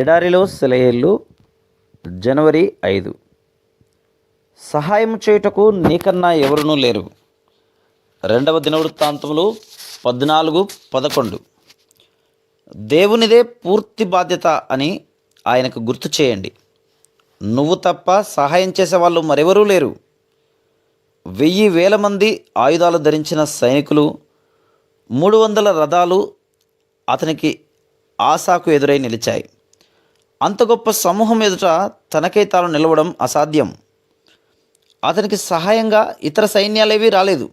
ఎడారిలో సెలయేళ్ళు జనవరి ఐదు. సహాయం చేయుటకు నీకన్నా ఎవరునూ లేరు. రెండవ దినవృత్తాంతములు పద్నాలుగు పదకొండు. దేవునిదే పూర్తి బాధ్యత అని ఆయనకు గుర్తు చేయండి. నువ్వు తప్ప సహాయం చేసేవాళ్ళు మరెవరూ లేరు. వెయ్యి వేల మంది ఆయుధాలు ధరించిన సైనికులు మూడు వందల రథాలు అతనికి ఆశాకు ఎదురై నిలిచాయి. అంత గొప్ప సమూహం ఎదుట తనకై తాను నిలవడం అసాధ్యం. అతనికి సహాయంగా ఇతర సైన్యాలేవి రాలేదు.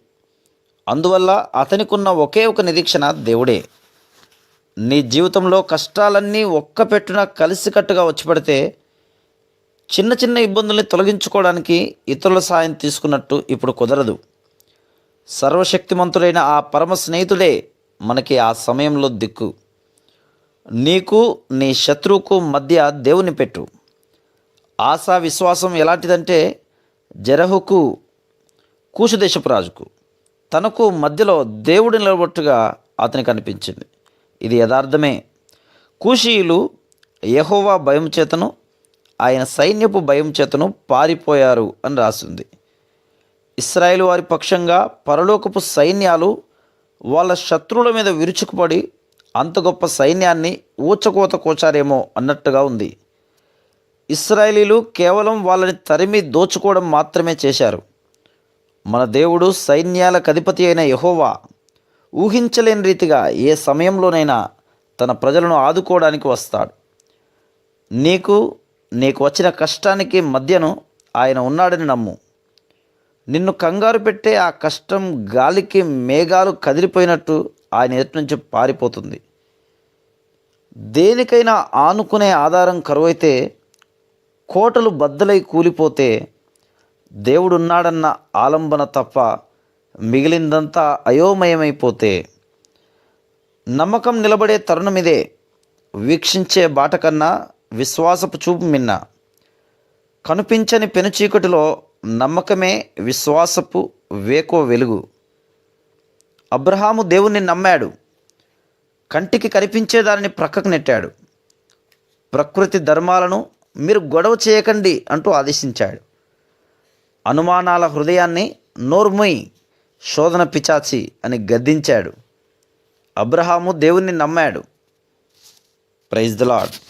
అందువల్ల అతనికున్న ఒకే ఒక నిరీక్షణ దేవుడే. నీ జీవితంలో కష్టాలన్నీ ఒక్క పెట్టున కలిసికట్టుగా వచ్చి పడితే చిన్న చిన్న ఇబ్బందుల్ని తొలగించుకోవడానికి ఇతరుల సాయం తీసుకున్నట్టు ఇప్పుడు కుదరదు. సర్వశక్తిమంతుడైన ఆ పరమ స్నేహితుడే మనకి ఆ సమయంలో దిక్కు. నీకు నీ శత్రువుకు మధ్య దేవుని పెట్టు. ఆశా విశ్వాసం ఎలాంటిదంటే జరహుకు కూషుదేశపు రాజుకు. తనకు మధ్యలో దేవుడు నిలబట్టుగా అతనికి అనిపించింది ఇది యథార్థమే. కూషీయులు యహోవా భయం చేతను ఆయన సైన్యపు భయం చేతను పారిపోయారు అని రాసింది. ఇస్రాయేల్ వారి పక్షంగా పరలోకపు సైన్యాలు వాళ్ళ శత్రువుల మీద విరుచుకుపడి అంత గొప్ప సైన్యాన్ని ఊచకోత కోచారేమో అన్నట్టుగా ఉంది. ఇస్రాయేలీలు కేవలం వాళ్ళని తరిమి దోచుకోవడం మాత్రమే చేశారు. మన దేవుడు సైన్యాలకు అధిపతి అయిన యహోవా ఊహించలేని రీతిగా ఏ సమయంలోనైనా తన ప్రజలను ఆదుకోవడానికి వస్తాడు. నీకు నీకు వచ్చిన కష్టానికి మధ్యను ఆయన ఉన్నాడని నమ్ము. నిన్ను కంగారు పెట్టే ఆ కష్టం గాలికి మేఘాలు కదిలిపోయినట్టు ఆయన ఎదుటి నుంచి పారిపోతుంది. దేనికైనా ఆనుకునే ఆధారం కరువైతే కోటలు బద్దలై కూలిపోతే దేవుడున్నాడన్న ఆలంబన తప్ప మిగిలిందంతా అయోమయమైపోతే నమ్మకం నిలబడే తరుణమిదే వీక్షించే బాట కన్నా విశ్వాసపు చూపు మిన్న. కనిపించని పెనుచీకటిలో నమ్మకమే విశ్వాసపు వేకో వెలుగు. అబ్రహాము దేవుణ్ణి నమ్మాడు. కంటికి కనిపించే దానిని ప్రక్కకు నెట్టాడు. ప్రకృతి ధర్మాలను మీరు గొడవ చేయకండి అంటూ ఆదేశించాడు. అనుమానాల హృదయాన్ని నోర్ముయ్ శోధన పిచాచి అని గద్దించాడు. అబ్రహాము దేవుణ్ణి నమ్మాడు. Praise the lord